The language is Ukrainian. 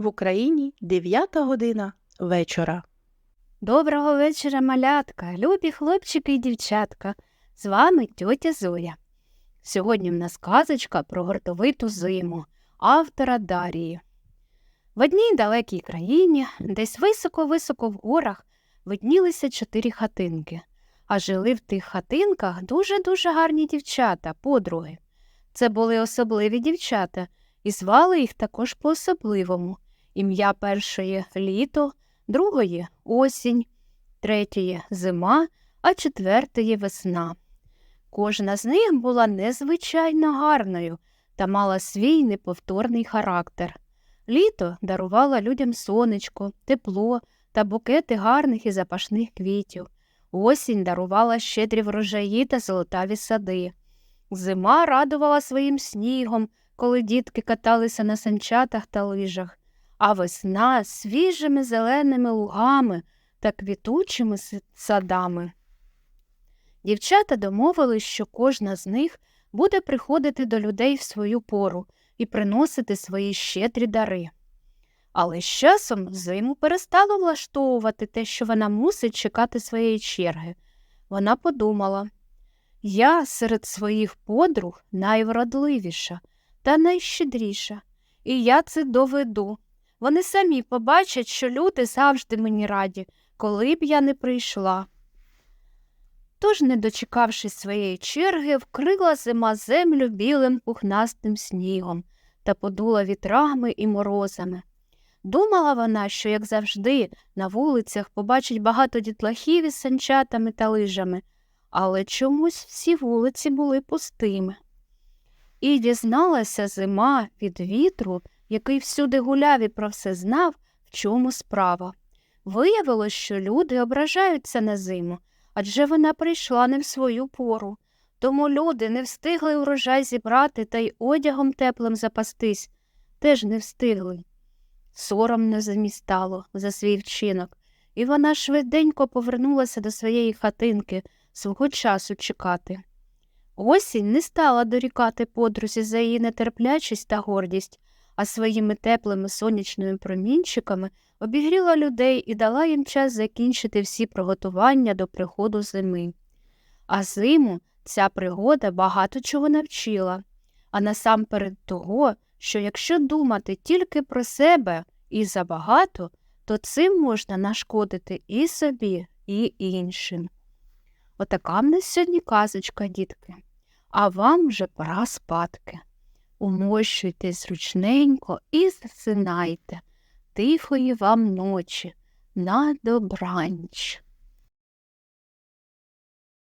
В Україні 9 година вечора. Доброго вечора, малятка, любі хлопчики і дівчатка. З вами тьотя Зоя. Сьогодні в нас казочка про гуртовиту зиму автора Дарії. В одній далекій країні, десь високо-високо в горах, виднілися чотири хатинки, а жили в тих хатинках дуже-дуже гарні дівчата, подруги. Це були особливі дівчата, і звали їх також по-особливому. Ім'я першої літо, другої осінь, третьої зима, а четвертої весна. Кожна з них була незвичайно гарною та мала свій неповторний характер. Літо дарувало людям сонечко, тепло та букети гарних і запашних квітів. Осінь дарувала щедрі врожаї та золотаві сади. Зима радувала своїм снігом, коли дітки каталися на санчатах та лижах а весна свіжими зеленими лугами та квітучими садами. Дівчата домовились, що кожна з них буде приходити до людей в свою пору і приносити свої щедрі дари. Але з часом зиму перестала влаштовувати те, що вона мусить чекати своєї черги. Вона подумала я серед своїх подруг найвродливіша та найщедріша, і я це доведу. Вони самі побачать, що люди завжди мені раді, коли б я не прийшла. Тож, не дочекавшись своєї черги, вкрила зима землю білим пухнастим снігом та подула вітрами і морозами. Думала вона, що, як завжди, на вулицях побачить багато дітлахів із санчатами та лижами, але чомусь всі вулиці були пустими. І дізналася зима від вітру, який всюди гуляв і про все знав, в чому справа. Виявилось, що люди ображаються на зиму, адже вона прийшла не в свою пору. Тому люди не встигли урожай зібрати та й одягом теплим запастись, теж не встигли. Соромно замістало за свій вчинок, і вона швиденько повернулася до своєї хатинки свого часу чекати. Осінь не стала дорікати подрузі за її нетерплячість та гордість, а своїми теплими сонячними промінчиками обігріла людей і дала їм час закінчити всі приготування до приходу зими. А зиму ця пригода багато чого навчила, а насамперед того, що якщо думати тільки про себе і забагато, то цим можна нашкодити і собі, і іншим. Отака в нас сьогодні казочка, дітки, а вам вже пора спадки. Умощуйтесь зручненько і засинайте. Тихої вам ночі, на добранч.